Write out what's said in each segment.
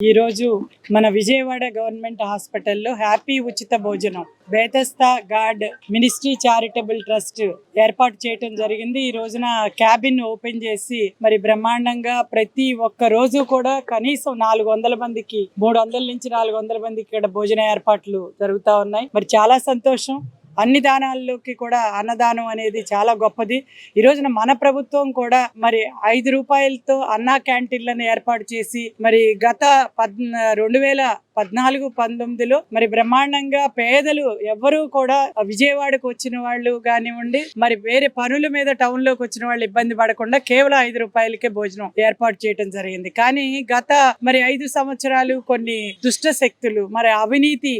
ఈ రోజు మన విజయవాడ గవర్నమెంట్ హాస్పిటల్లో హ్యాపీ ఉచిత భోజనం. బేతస్తా గార్డ్ మినిస్ట్రీ చారిటబుల్ ట్రస్ట్ ఏర్పాటు చేయటం జరిగింది. ఈ రోజున క్యాబిన్ ఓపెన్ చేసి మరి బ్రహ్మాండంగా ప్రతి ఒక్క రోజు కూడా కనీసం నాలుగు వందల మందికి మూడు వందల నుంచి నాలుగు వందల మందికి ఇక్కడ భోజన ఏర్పాట్లు జరుగుతా ఉన్నాయి. మరి చాలా సంతోషం. అన్ని దానాల్లోకి కూడా అన్నదానం అనేది చాలా గొప్పది. ఈ రోజున మన ప్రభుత్వం కూడా మరి ఐదు రూపాయలతో అన్నా క్యాంటీన్లను ఏర్పాటు చేసి మరి గత పద్ రెండు వేల పద్నాలుగు పంతొమ్మిదిలో మరి బ్రహ్మాండంగా పేదలు ఎవ్వరూ కూడా విజయవాడకు వచ్చిన వాళ్ళు కానివ్వండి మరి వేరే పనుల మీద టౌన్లోకి వచ్చిన వాళ్ళు ఇబ్బంది పడకుండా కేవలం ఐదు రూపాయలకే భోజనం ఏర్పాటు చేయడం జరిగింది. కానీ గత మరి ఐదు సంవత్సరాలు కొన్ని దుష్ట శక్తులు మరి అవినీతి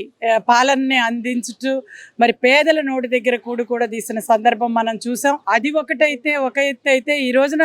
పాలనని అందించుతూ మరి పేదల నోటి దగ్గర కూడు కూడా తీసిన సందర్భం మనం చూసాం. అది ఒకటైతే ఒక ఎత్తు అయితే ఈ రోజున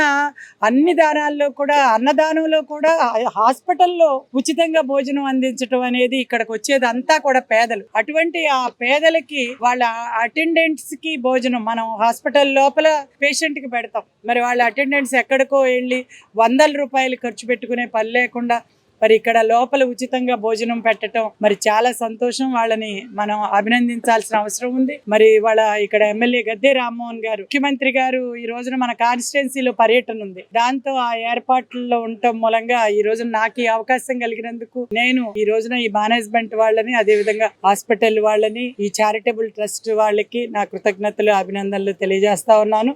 అన్ని దానాల్లో కూడా అన్నదానంలో కూడా హాస్పిటల్లో ఉచితంగా భోజనం అందించడం అనేది ఇక్కడికి వచ్చేది అంతా కూడా పేదలు. అటువంటి ఆ పేదలకి వాళ్ళ అటెండెంట్స్కి భోజనం మనం హాస్పిటల్ లోపల పేషెంట్కి పెడతాం. మరి వాళ్ళ అటెండెంట్స్ ఎక్కడికో వెళ్ళి వందల రూపాయలు ఖర్చు పెట్టుకునే పని లేకుండా మరి ఇక్కడ లోపల ఉచితంగా భోజనం పెట్టడం మరి చాలా సంతోషం. వాళ్ళని మనం అభినందించాల్సిన అవసరం ఉంది. మరి వాళ్ళ ఇక్కడ ఎమ్మెల్యే గద్దె రామ్మోహన్ గారు ముఖ్యమంత్రి గారు ఈ రోజున మన కాన్స్టిట్యున్సీలో పర్యటన ఉంది దాంతో ఆ ఏర్పాట్లలో ఉండటం మూలంగా ఈ రోజున నాకు ఈ అవకాశం కలిగినందుకు నేను ఈ రోజున ఈ మేనేజ్మెంట్ వాళ్ళని అదే విధంగా హాస్పిటల్ వాళ్ళని ఈ చారిటబుల్ ట్రస్ట్ వాళ్ళకి నా కృతజ్ఞతలు అభినందనలు తెలియజేస్తా ఉన్నాను.